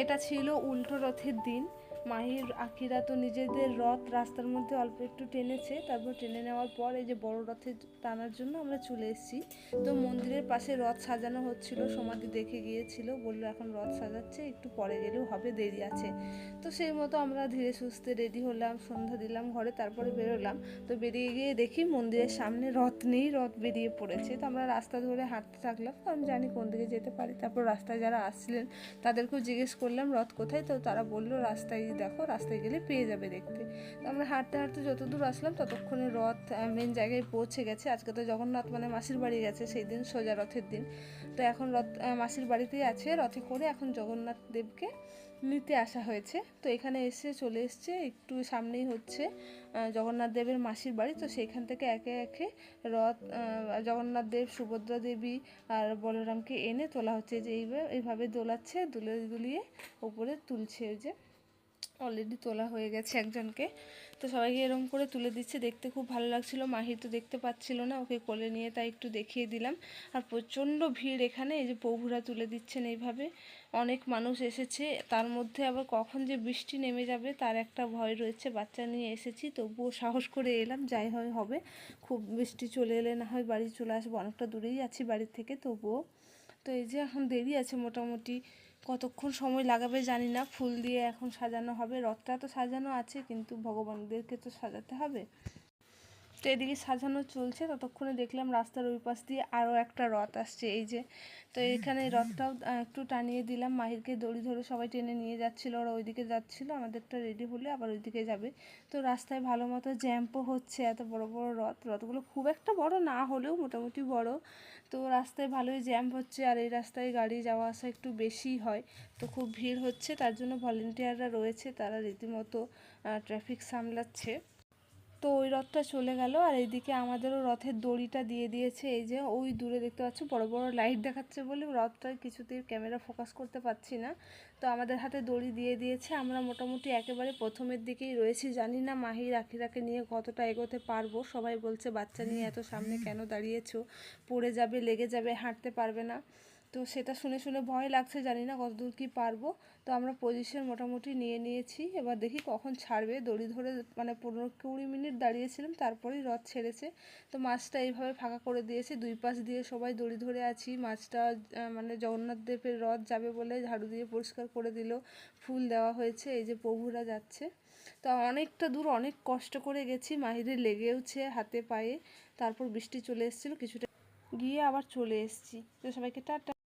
এটা ছিল উল্টো রথের দিন। মাহির, আখিরা তো নিজেদের রথ রাস্তার মধ্যে অল্প একটু টেনেছে। তারপর টেনে নেওয়ার পর এই যে বড় রথে টানার জন্য আমরা চলে এসেছি। তো মন্দিরের পাশে রথ সাজানো হচ্ছিল, সমাধি দেখে গিয়েছিল, বলল এখন রথ সাজাচ্ছে, একটু পরে গেলেও হবে, দেরি আছে। তো সেই মতো আমরা ধীরে সুস্থে রেডি হলাম, সন্ধ্যা দিলাম ঘরে, তারপরে বেরোলাম। তো বেরিয়ে গিয়ে দেখি মন্দিরের সামনে রথ নেই, রথ বেরিয়ে পড়েছে। তো আমরা রাস্তা ধরে হাঁটতে থাকলাম কারণ জানি কোন দিকে যেতে পারি। তারপর রাস্তায় যারা আসছিলেন, তাদেরকেও জিজ্ঞেস করলাম, রথ কোথায়? তো তারা বলল, রাস্তায় দেখো, রাস্তায় গেলে পেয়ে যাবে দেখতে। তো আমরা হাঁটতে হাঁটতে যত দূর আসলাম, ততক্ষণে রথ মেন জায়গায় পৌঁছে গেছে। আজকে তো জগন্নাথ মানে মাসির বাড়ি গেছে, সেই দিন সোজা রথের দিন। তো এখন রথ মাসির বাড়িতেই আছে রথে করে এখন জগন্নাথ দেবকে নিতে আসা হয়েছে। তো এখানে এসে চলে এসছে, একটু সামনেই হচ্ছে জগন্নাথ দেবের মাসির বাড়ি। তো সেইখান থেকে একে একে রথ জগন্নাথ দেব, সুভদ্রা দেবী আর বলরামকে এনে তোলা হচ্ছে। যে এইভাবে এইভাবে দোলাচ্ছে, দুলে দুলিয়ে উপরে তুলছে ওই যে অলরেডি তোলা হয়ে গেছে একজনকে। তো সবাইকে এরকম করে তুলে দিচ্ছে, দেখতে খুব ভালো লাগছিল। মাহি তো দেখতে পাচ্ছিল না, ওকে কোলে নিয়ে তাই একটু দেখিয়ে দিলাম। আর প্রচণ্ড ভিড় এখানে, এই যে প্রভুরা তুলে দিচ্ছেন এইভাবে। অনেক মানুষ এসেছে, তার মধ্যে আবার কখন যে বৃষ্টি নেমে যাবে তার একটা ভয় রয়েছে। বাচ্চা নিয়ে এসেছি, তবুও সাহস করে এলাম, যাই হয় হবে। খুব বৃষ্টি চলে এলে না হয় বাড়ি চলে আসব, অনেকটা দূরেই আছি বাড়ির থেকে, তবুও। তো এই যে এখন দেরি আছে মোটামুটি। কতক্ষণ সময় লাগাবে জানি না। ফুল দিয়ে এখন সাজানো হবে। রথটা তো সাজানো আছে, কিন্তু ভগবানদেরকে তো সাজাতে হবে। তো এদিকে সাজানো চলছে, ততক্ষণে দেখলাম রাস্তার ওই পাশ দিয়ে আরও একটা রথ আসছে, এই যে। তো এখানে রথটাও একটু টানিয়ে দিলাম, মাহিরকে দড়ি ধরে সবাই টেনে নিয়ে যাচ্ছিল, ওরা ওইদিকে যাচ্ছিল, আমাদেরটা রেডি হলে আবার ওইদিকে যাবে। তো রাস্তায় ভালো মতো জ্যাম্পও হচ্ছে, এত বড় বড় রথ, রথগুলো খুব একটা বড় না হলেও মোটামুটি বড়। তো রাস্তায় ভালোই জ্যাম হচ্ছে, আর এই রাস্তায় গাড়ি যাওয়া আসা একটু বেশিই হয়। তো খুব ভিড় হচ্ছে, তার জন্য ভলেন্টিয়াররা রয়েছে, তারা রীতিমতো ট্রাফিক সামলাচ্ছে। তো ওই রথটা চলে গেল আর এইদিকে আমাদেরও রথের দড়িটা দিয়ে দিয়েছে। এই যে ওই দূরে দেখতে পাচ্ছ বড় বড় লাইট দেখাচ্ছে বলে। রথটা কিছুতেই ক্যামেরা ফোকাস করতে পারছি না। তো আমাদের হাতে দড়ি দিয়ে দিয়েছে। আমরা মোটামুটি একেবারে প্রথমের দিকেই রয়েছি। জানি না মাহি রাখিরাকে নিয়ে কতটা এগোতে পারব। সবাই বলছে, বাচ্চা নিয়ে এত সামনে কেন দাঁড়িয়েছো? পড়ে যাবে, লেগে যাবে, হাঁটতে পারবে না। তো সেটা শুনে শুনে ভয় লাগছে, জানি না কতদূর কি পারব। তো আমরা পজিশন মোটামুটি নিয়ে নিয়েছি, এবার দেখি কখন ছাড়বে। দড়ি ধরে মানে পনেরো কুড়ি মিনিট দাঁড়িয়েছিলাম, তারপরেই রথ ছেড়েছে। তো মাছটা এইভাবে ফাঁকা করে দিয়েছে, দুই পাশ দিয়ে সবাই দড়ি ধরে আছি। মাছটা মানে জগন্নাথ দেবের রথ যাবে বলে ঝাড়ু দিয়ে পরিষ্কার করে দিল, ফুল দেওয়া হয়েছে, এই যে প্রভুরা যাচ্ছে। তো অনেকটা দূর, অনেক কষ্ট করে গেছি, মাহিরে লেগেওছে হাতে পায়ে, তারপর বৃষ্টি চলে এসেছিল, কিছুটা গিয়ে আবার চলে এসেছি। তো সবাইকে টাটা।